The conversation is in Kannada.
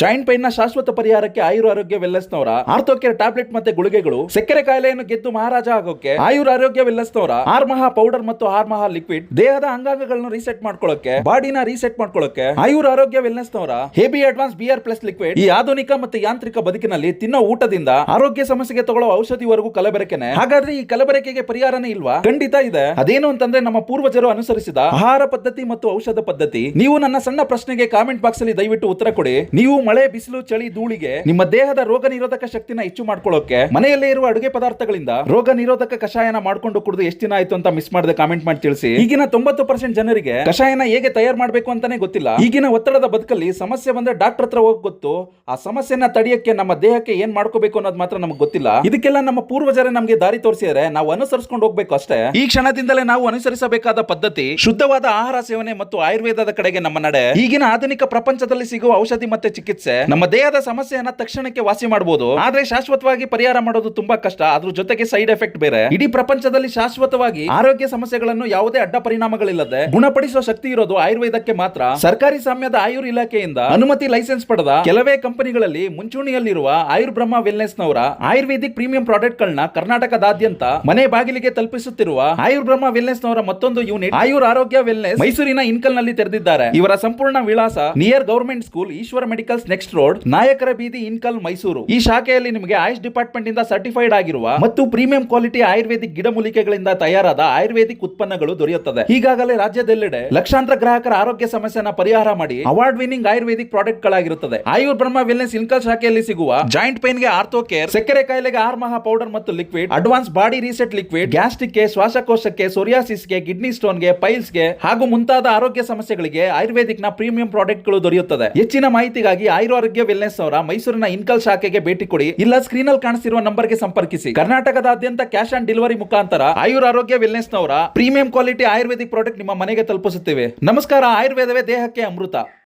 ಜಾಯಿಂಟ್ ಪೈನ್ನ ಶಾಶ್ವತ ಪರಿಹಾರಕ್ಕೆ ಆಯುರ್ ಆರೋಗ್ಯ ವೆಲ್ನೆಸ್ ನವರ. ಆರ್ಥೋಕೇರ್ ಟ್ಯಾಬ್ಲೆಟ್ ಮತ್ತೆ ಗುಳಿಗೆಗಳು. ಸಕ್ಕರೆ ಕಾಯಿಲೆಯನ್ನು ಗೆದ್ದು ಮಹಾರಾಜ ಆಗೋಕೆ ಆಯುರ್ ಆರೋಗ್ಯ ವೆಲ್ನೆಸ್ ನವರ. ಆರ್ಮಹಾ ಪೌಡರ್ ಮತ್ತು ಆರ್ಮಹಾ ಲಿಕ್ವಿಡ್ ದೇಹದ ಅಂಗಾಂಗಗಳನ್ನು ರೀಸೆಟ್ ಮಾಡ್ಕೊಳ್ಳೋಕೆ ಬಾಡಿನ ರೀಸೆಟ್ ಮಾಡ್ಕೊಳ್ಳೋಕೆ ಆಯುರ್ ಆರೋಗ್ಯ ವೆಲ್ನೆಸ್ ನವರ. ಹೆಬಿ ಅಡ್ವಾನ್ಸ್ ಬಿಆರ್ ಪ್ಲಸ್ ಲಿಕ್ವಿಡ್ ಈ ಆಧುನಿಕ ಮತ್ತು ಯಾಂತ್ರಿಕ ಬದುಕಿನಲ್ಲಿ ತಿನ್ನೋ ಊಟದಿಂದ ಆರೋಗ್ಯ ಸಮಸ್ಯೆಗೆ ತಗೊಳ್ಳೋ ಔಷಧಿವರೆಗೂ ಕಲಬೆರಕೆನೆ. ಹಾಗಾದ್ರೆ ಈ ಕಲಬೆರಕೆಗೆ ಪರಿಹಾರನೇ ಇಲ್ವಾ? ಖಂಡಿತ ಇದೆ. ಅದೇನು ಅಂತಂದ್ರೆ ನಮ್ಮ ಪೂರ್ವಜರು ಅನುಸರಿಸಿದ ಆಹಾರ ಪದ್ಧತಿ ಮತ್ತು ಔಷಧ ಪದ್ಧತಿ. ನೀವು ನನ್ನ ಸಣ್ಣ ಪ್ರಶ್ನೆಗೆ ಕಾಮೆಂಟ್ ಬಾಕ್ಸ್ ಅಲ್ಲಿ ದಯವಿಟ್ಟು ಉತ್ತರ ಕೊಡಿ. ನೀವು ಮಳೆ, ಬಿಸಿಲು, ಚಳಿ, ಧೂಳಿಗೆ ನಿಮ್ಮ ದೇಹದ ರೋಗ ನಿರೋಧಕ ಶಕ್ತಿನ ಹೆಚ್ಚು ಮಾಡ್ಕೊಳ್ಳೋಕೆ, ಮನೆಯಲ್ಲೇ ಇರುವ ಅಡುಗೆ ಪದಾರ್ಥಗಳಿಂದ ರೋಗ ನಿರೋಧಕ ಕಷಾಯನ ಮಾಡ್ಕೊಂಡು ಕುಡಿದು ಎಷ್ಟು ದಿನ ಆಯ್ತು ಅಂತ ಮಿಸ್ ಮಾಡದೆ ಕಾಮೆಂಟ್ ಮಾಡಿ ತಿಳಿಸಿ. ಈಗಿನ ತೊಂಬತ್ತು ಪರ್ಸೆಂಟ್ ಜನರಿಗೆ ಕಷಾಯನ ಹೇಗೆ ತಯಾರು ಮಾಡಬೇಕು ಅಂತಾನೆ ಗೊತ್ತಿಲ್ಲ. ಈಗಿನ ಒತ್ತಡದ ಬದುಕಲ್ಲಿ ಸಮಸ್ಯೆ ಬಂದ್ರೆ ಡಾಕ್ಟರ್ ಹತ್ರ ಹೋಗಿ ಗೊತ್ತು. ಆ ಸಮಸ್ಯೆನ ತಡೆಯಕ್ಕೆ ನಮ್ಮ ದೇಹಕ್ಕೆ ಏನ್ ಮಾಡ್ಕೋಬೇಕು ಅನ್ನೋದು ಮಾತ್ರ ನಮ್ಗೆ ಗೊತ್ತಿಲ್ಲ. ಇದಕ್ಕೆಲ್ಲ ನಮ್ಮ ಪೂರ್ವಜರೇ ನಮಗೆ ದಾರಿ ತೋರಿಸಿದರೆ. ನಾವು ಅನುಸರಿಸ್ಕೊಂಡು ಹೋಗ್ಬೇಕು ಅಷ್ಟೇ. ಈ ಕ್ಷಣದಿಂದಲೇ ನಾವು ಅನುಸರಿಸಬೇಕಾದ ಪದ್ಧತಿ, ಶುದ್ಧವಾದ ಆಹಾರ ಸೇವನೆ ಮತ್ತು ಆಯುರ್ವೇದದ ಕಡೆಗೆ ನಮ್ಮ ನಡೆ. ಈಗಿನ ಆಧುನಿಕ ಪ್ರಪಂಚದಲ್ಲಿ ಸಿಗುವ ಔಷಧಿ ಮತ್ತೆ ಚಿಕಿತ್ಸೆ ನಮ್ಮ ದೇಹದ ಸಮಸ್ಯೆಯನ್ನ ತಕ್ಷಣಕ್ಕೆ ವಾಸಿ ಮಾಡಬಹುದು ಆದ್ರೆ ಶಾಶ್ವತವಾಗಿ ಪರಿಹಾರ ಮಾಡೋದು ತುಂಬಾ ಕಷ್ಟ. ಅದ್ರ ಜೊತೆಗೆ ಸೈಡ್ ಎಫೆಕ್ಟ್ ಬೇರೆ. ಇಡೀ ಪ್ರಪಂಚದಲ್ಲಿ ಶಾಶ್ವತವಾಗಿ ಆರೋಗ್ಯ ಸಮಸ್ಯೆಗಳನ್ನು ಯಾವುದೇ ಅಡ್ಡ ಪರಿಣಾಮಗಳಿಲ್ಲದೆ ಗುಣಪಡಿಸುವ ಶಕ್ತಿ ಇರೋದು ಆಯುರ್ವೇದಕ್ಕೆ ಮಾತ್ರ. ಸರ್ಕಾರಿ ಸಾಮ್ಯದ ಆಯುರ್ ಇಲಾಖೆಯಿಂದ ಅನುಮತಿ ಲೈಸೆನ್ಸ್ ಪಡೆದ ಕೆಲವೇ ಕಂಪನಿಗಳಲ್ಲಿ ಮುಂಚೂಣಿಯಲ್ಲಿರುವ ಆಯುರ್ಬ್ರಹ್ಮ ವೆಲ್ನೆಸ್ ನವರ ಆಯುರ್ವೇದಿಕ್ ಪ್ರೀಮಿಯಂ ಪ್ರಾಡಕ್ಟ್ ಗಳನ್ನ ಕರ್ನಾಟಕದಾದ್ಯಂತ ಮನೆ ಬಾಗಿಲಿಗೆ ತಲುಪಿಸುತ್ತಿರುವ ಆಯುರ್ಬ್ರಹ್ಮ ವೆಲ್ನೆಸ್ ನವರ ಮತ್ತೊಂದು ಯೂನಿಟ್, ಆಯುರ್ ಆರೋಗ್ಯ ವೆಲ್ನೆಸ್ ಮೈಸೂರಿನ ಇನ್ಕಲ್ನಲ್ಲಿ ತೆರೆದಿದ್ದಾರೆ. ಇವರ ಸಂಪೂರ್ಣ ವಿಳಾಸ near government school, Eshwara medicals next road ನಾಯಕರ ಬೀದಿ ಇನ್ಕಲ್ ಮೈಸೂರು. ಈ ಶಾಖೆಯಲ್ಲಿ ನಿಮಗೆ ಆಯುಷ್ ಡಿಪಾರ್ಟ್ಮೆಂಟ್ ಇಂದ ಸರ್ಟಿಫೈಡ್ ಆಗಿರುವ ಮತ್ತು ಪ್ರೀಮಿಯಂ ಕ್ವಾಲಿಟಿ ಆಯುರ್ವೇದಿಕ್ ಗಿಡಮೂಲಿಕೆಗಳಿಂದ ತಯಾರಾದ ಆಯುರ್ವೇದಿಕ್ ಉತ್ಪನ್ನಗಳು ದೊರೆಯುತ್ತದೆ. ಈಗಾಗಲೇ ರಾಜ್ಯದೆಲ್ಲೆಡೆ ಲಕ್ಷಾಂತರ ಗ್ರಾಹಕರ ಆರೋಗ್ಯ ಸಮಸ್ಯೆನ ಪರಿಹಾರ ಮಾಡಿ ಅವಾರ್ಡ್ ವಿನಿಂಗ್ ಆಯುರ್ವೇದಿಕ್ ಪ್ರಾಡಕ್ಟ್ ಗಳಾಗಿರುತ್ತದೆ ಆಯುರ್ ಬ್ರಹ್ಮ ವೆಲ್ನೆಸ್ ಇನ್ಕಲ್ ಶಾಖೆಯಲ್ಲಿ ಸಿಗುವ ಜಾಯಿಂಟ್ ಪೈನ್ಗೆ ಆರ್ಥೋ ಕೇರ್, ಸಕ್ಕರೆ ಕಾಯಿಲೆಗೆ ಆರ್ಮಹಾ ಪೌಡರ್ ಮತ್ತು liquid, advance body reset liquid, ಗ್ಯಾಸ್ಟ್ರಿಕ್ಗೆ, ಶ್ವಾಸಕೋಶಕ್ಕೆ, ಸೋರಿಯಾಸಿಸ್ಗೆ, ಕಿಡ್ನಿ ಸ್ಟೋನ್ಗೆ, ಪೈಲ್ಸ್ಗೆ ಹಾಗೂ ಮುಂತಾದ ಆರೋಗ್ಯ ಸಮಸ್ಯೆಗಳಿಗೆ ಆಯುರ್ವೇದಿಕ್ನ ಪ್ರೀಮಿಯಂ ಪ್ರಾಡಕ್ಟ್ಗಳು ದೊರೆಯುತ್ತದೆ. ಹೆಚ್ಚಿನ ಮಾಹಿತಿಗಾಗಿ ಆಯುರ್ ಆರೋಗ್ಯ ವೆಲ್ನೆಸ್ ಅವರ ಮೈಸೂರಿನ ಇನ್ಕಲ್ ಶಾಖೆಗೆ ಭೇಟಿ ಕೊಡಿ. ಇಲ್ಲ ಸ್ಕ್ರೀನ್ ಅಲ್ಲಿ ಕಾಣಿಸಿರುವ ನಂಬರ್ಗೆ ಸಂಪರ್ಕಿಸಿ. ಕರ್ನಾಟಕದಾದ್ಯಂತ ಕ್ಯಾಶ್ ಆನ್ ಡೆಲಿವರಿ ಮುಖಾಂತರ ಆಯುರ್ ಆರೋಗ್ಯ ವೆಲ್ನೆಸ್ ನವರ ಪ್ರೀಮಿಯಂ ಕ್ವಾಲಿಟಿ ಆಯುರ್ವೇದಿಕ್ ಪ್ರಾಡಕ್ಟ್ ನಿಮ್ಮ ಮನೆಗೆ ತಲುಪಿಸುತ್ತೇವೆ. ನಮಸ್ಕಾರ, ಆಯುರ್ವೇದವೇ ದೇಹಕ್ಕೆ ಅಮೃತ.